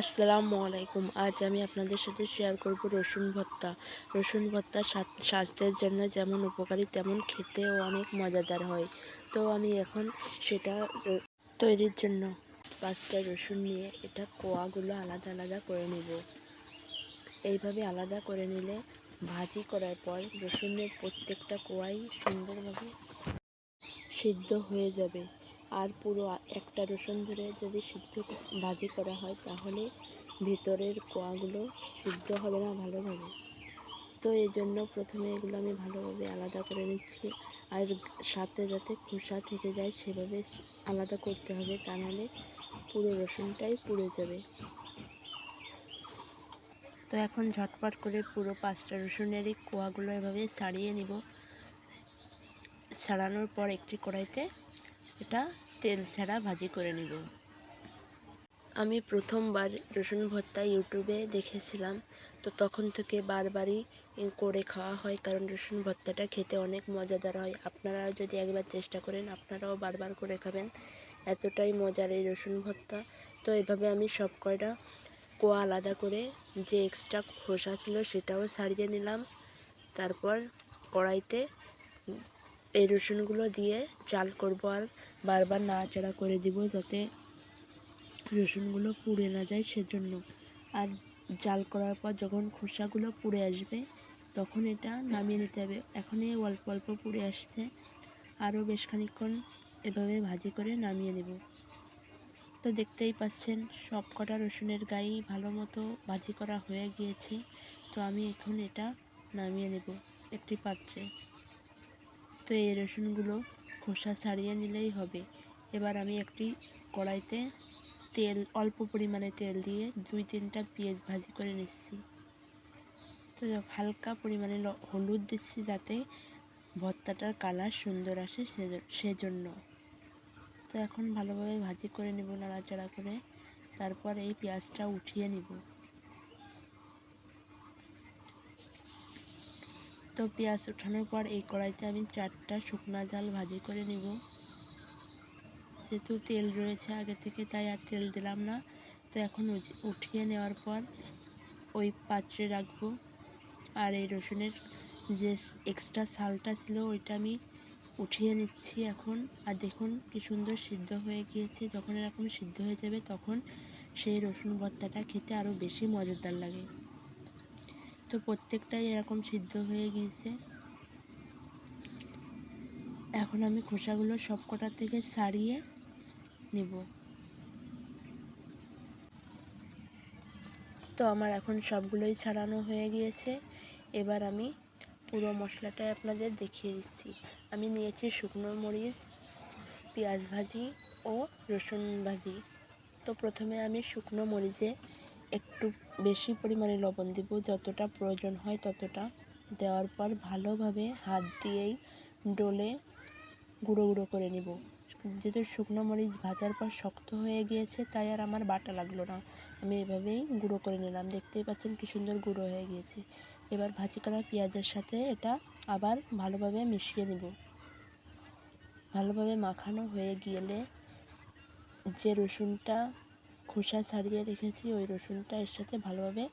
আসসালামু আলাইকুম। আজ আমি আপনাদের সাথে শেয়ার করব রসুন ভর্তা। রসুন ভর্তা স্বাস্থ্যের জন্য যেমন উপকারী, তেমন খেতেও অনেক মজাদার হয়। তো আমি এখন সেটা তৈরির জন্য পাঁচটা রসুন নিয়ে এটা কোয়াগুলো আলাদা আলাদা করে নেব। এইভাবে আলাদা করে নিলে ভাজি করার পর রসুনের প্রত্যেকটা কোয়াই সুন্দরভাবে সিদ্ধ হয়ে যাবে। আর পুরো একটা রসুন ধরে যদি সিদ্ধ ভাজি করা হয়, তাহলে ভেতরের কোয়াগুলো সিদ্ধ হবে না ভালোভাবে। তো এই জন্য প্রথমে এগুলো আমি ভালোভাবে আলাদা করে নিচ্ছি। আর সাথে যাতে খোসা থেকে যায়, সেভাবে আলাদা করতে হবে, তা নাহলে পুরো রসুনটাই পুড়ে যাবে। তো এখন ঝটপট করে পুরো পাঁচটা রসুনের এই কোয়াগুলো এভাবে ছাড়িয়ে নিব। ছাড়ানোর পর একটি কড়াইতে এটা তেল ছাড়া ভাজি করে নিব। আমি প্রথমবার রসুন ভর্তা ইউটিউবে দেখেছিলাম, তো তখন থেকে বারবারই করে খাওয়া হয়, কারণ রসুন ভর্তাটা খেতে অনেক মজাদার হয়। আপনারা যদি একবার চেষ্টা করেন, আপনারাও বারবার করে খাবেন। এতটাই মজার এই রসুন ভর্তা। তো এভাবে আমি সব কয়টা কোয়া আলাদা করে যে এক্সট্রা খোসা ছিল সেটাও ছাড়িয়ে নিলাম। তারপর কড়াইতে এই রসুনগুলো দিয়ে চাল করব আর বারবার নাড়াচাড়া করে দিব যাতে রসুনগুলো পুড়ে না যায় সেজন্য। আর জাল করার পর যখন খোসাগুলো পুড়ে আসবে, তখন এটা নামিয়ে নিতে হবে। এখনই অল্প অল্প পুড়ে আসছে। আরও বেশ খানিকক্ষণ এভাবে ভাজি করে নামিয়ে নেব। তো দেখতেই পাচ্ছেন সব কটা রসুনের গায়েই ভালো মতো ভাজি করা হয়ে গিয়েছে। তো আমি এখন এটা নামিয়ে নেব একটি পাত্রে। তো এই রসুনগুলো খোসা ছাড়িয়ে নিলেই হবে। এবার আমি একটি কড়াইতে তেল, অল্প পরিমাণে তেল দিয়ে দুই তিনটা পেঁয়াজ ভাজি করে নিচ্ছি। তো হালকা পরিমাণে হলুদ দিচ্ছি যাতে ভর্তাটার কালার সুন্দর আসে সেজ- সেজন্য। তো এখন ভালোভাবে ভাজি করে নেব, নাড়াচাড়া করে। তারপর এই পেঁয়াজটা উঠিয়ে নিব। তো পেঁয়াজ ওঠানোর পর এই কড়াইতে আমি চারটা শুকনা জাল ভাজি করে নিব। যেহেতু তেল রয়েছে আগে থেকে, তাই আর তেল দিলাম না। তো এখন উঠিয়ে নেওয়ার পর ওই পাত্রে রাখব। আর এই রসুনের যে এক্সট্রা ছালটা ছিল, ওইটা আমি উঠিয়ে নিচ্ছি এখন। আর দেখুন কি সুন্দর সিদ্ধ হয়ে গিয়েছে। যখন এরকম সিদ্ধ হয়ে যাবে, তখন সেই রসুন ভর্তাটা খেতে আরও বেশি মজাদার লাগে। তো প্রত্যেকটাই এরকম সিদ্ধ হয়ে গিয়েছে এখন আমি খোসাগুলো সব কটা থেকে ছাড়িয়ে নেব। তো আমার এখন সবগুলোই ছাড়ানো হয়ে গিয়েছে। এবার আমি পুরো মশলাটাই আপনাদের দেখিয়ে দিচ্ছি। আমি নিয়েছি শুকনো মরিচ, পেঁয়াজ ভাজি ও রসুন ভাজি। তো প্রথমে আমি শুকনো মরিচে একটু বেশি পরিমাণে লবণ দিব। যতটা প্রয়োজন হয় ততটা। দেওয়ার পর ভালোভাবে হাত দিয়েই ডলে গুঁড়ো গুঁড়ো করে নিব। যেহেতু শুকনো মরিচ ভাজার পর শক্ত হয়ে গিয়েছে, তাই আর আমার বাটা লাগল না। আমি এভাবেই গুঁড়ো করে নিলাম। দেখতেই পাচ্ছেন কি সুন্দর গুঁড়ো হয়ে গিয়েছে। এবার ভাজি করা পেঁয়াজের সাথে এটা আবার ভালোভাবে মিশিয়ে নেব। ভালোভাবে মাখানো হয়ে গেলে যে রসুনটা খোসা ছাড়িয়ে রেখেছি, ওই রসুনটা এর সাথে ভালোভাবে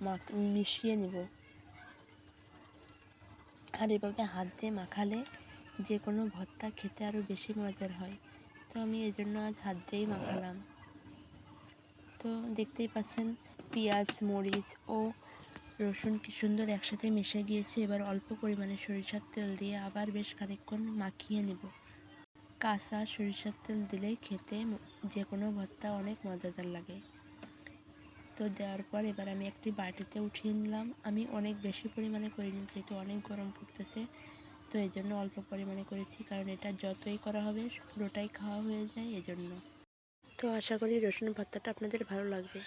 মাখ, মিশিয়ে নেব। আর এভাবে হাত দিয়ে মাখালে যে কোনো ভর্তা খেতে আরও বেশি মজার হয়। তো আমি এই জন্য আজ হাত দিয়েই মাখালাম। তো দেখতেই পাচ্ছেন, পেঁয়াজ, মরিচ ও রসুন কি সুন্দর একসাথে মিশে গিয়েছে। এবার অল্প পরিমাণে সরিষার তেল দিয়ে আবার বেশ খানিকক্ষণ মাখিয়ে নেব। কাঁচা সরিষার তেল দিলেই খেতে যে কোনো ভর্তা অনেক মজাদার লাগে। তো দেওয়ার পর এবার আমি একটি বাটিতে উঠিয়ে নিলাম। আমি অনেক বেশি পরিমাণে করিনি, যেহেতু অনেক গরম পড়তেছে। তো এই জন্য অল্প পরিমাণে করেছি, কারণ এটা যতই করা হবে, পুরোটাই খাওয়া হয়ে যায় এজন্য। তো আশা করি রসুন ভর্তাটা আপনাদের ভালো লাগবে।